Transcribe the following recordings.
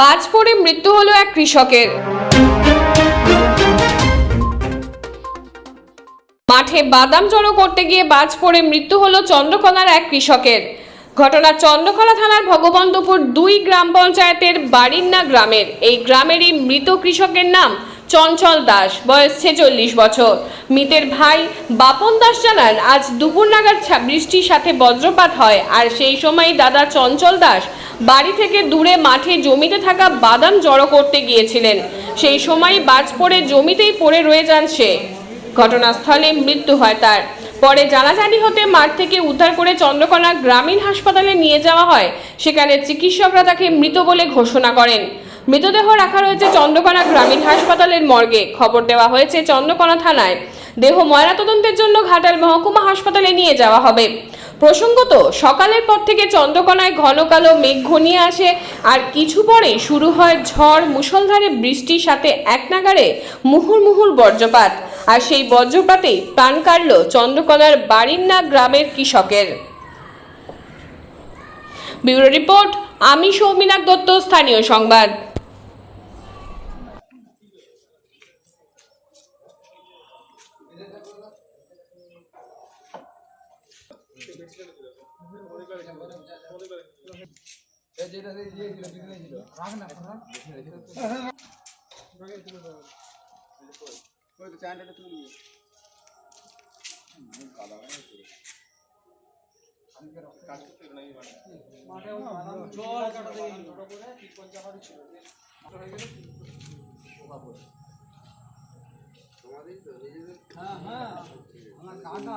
বাজ পড়ে মৃত্যু হলো এক কৃষকের। মাঠে বাদাম জড়ো করতে গিয়ে বাজ পড়ে মৃত্যু হলো চন্দ্রকোনার এক কৃষকের। ঘটনা চন্দ্রকোনা থানার ভগবন্তপুর দুই গ্রাম পঞ্চায়েতের বাড়িন্না গ্রামের। এই গ্রামেরই মৃত কৃষকের নাম চঞ্চল দাস, বয়স ছেচল্লিশ বছর। মৃতের ভাই বাপন দাস জানান, আজ দুপুর নাগাদ বৃষ্টির সাথে বজ্রপাত হয়। আর সেই সময় দাদা চঞ্চল দাস বাড়ি থেকে দূরে মাঠে জমিতে থাকা বাদাম জড়ো করতে গিয়েছিলেন। সেই সময় বাজ পড়ে জমিতেই পড়ে রয়ে যান সে। ঘটনাস্থলে মৃত্যু হয় তার। পরে জানাজানি হতে মাঠ থেকে উদ্ধার করে চন্দ্রকোনা গ্রামীণ হাসপাতালে নিয়ে যাওয়া হয়। সেখানে চিকিৎসকরা তাকে মৃত বলে ঘোষণা করেন। মৃতদেহ রাখা রয়েছে চন্দ্রকোনা গ্রামীণ হাসপাতালের মর্গে। খবর দেওয়া হয়েছে চন্দ্রকোনা থানায়। দেহ ময়নাতদন্তের জন্য ঘাটাল মহকুমা হাসপাতালে নিয়ে যাওয়া হবে। প্রসঙ্গত, সকালের পর থেকে চন্দ্রকোনায় ঘন কালো মেঘ ঘনিয়ে আসে। আর কিছু পরেই শুরু হয় ঝড়, মুষলধারে বৃষ্টির সাথে এক নাগারে মুহুর মুহুর বজ্রপাত। আর সেই বজ্রপাতেই প্রাণ কাড়ল চন্দ্রকোনার বারিন্না গ্রামের কৃষকের। ব্যুরো রিপোর্ট, আমি সৌমিনাথ দত্ত, স্থানীয় সংবাদ। জল কাটা দিয়ে ছোট করে তোমাদের তো নিজেদের হ্যাঁ হ্যাঁ। আমার কাকা।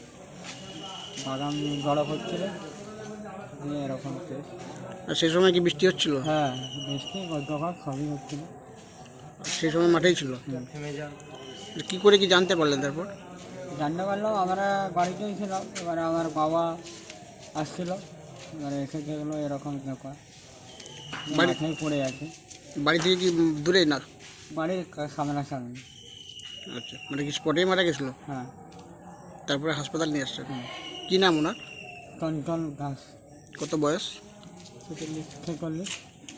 বাদাম জড়ো দিয়ে এরকম সেই সময় কি বৃষ্টি হচ্ছিল? হ্যাঁ বৃষ্টি বজ্রপাত সবই হচ্ছিল। সেই সময় মাঠেই ছিল? কি করে কি জানতে পারলেন তারপর? জানতে পারলাম আমরা বাড়িতেই ছিলাম এবারে আমার বাবা আসছিল এবারে এসে দেখল এরকম ব্যাপার। বাড়ি- মাঠেই পড়ে আছে। বাড়ি থেকে কি দূরে না? বাড়ির কা- সামনাসামনি আচ্ছা মানে কি স্পটেই মারা গেছিল? হ্যাঁ। তারপরে হাসপাতাল নিয়ে আসছেন? হুম। কি নাম ওনার? টনটন দাস কত বয়স? ছেচল্লিশ ছেচল্লিশ।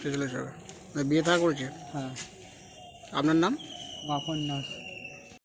ছেচল্লিশ টাকা বিয়ে থাকা করেছে? হ্যাঁ। আপনার নাম? বাপন নাস।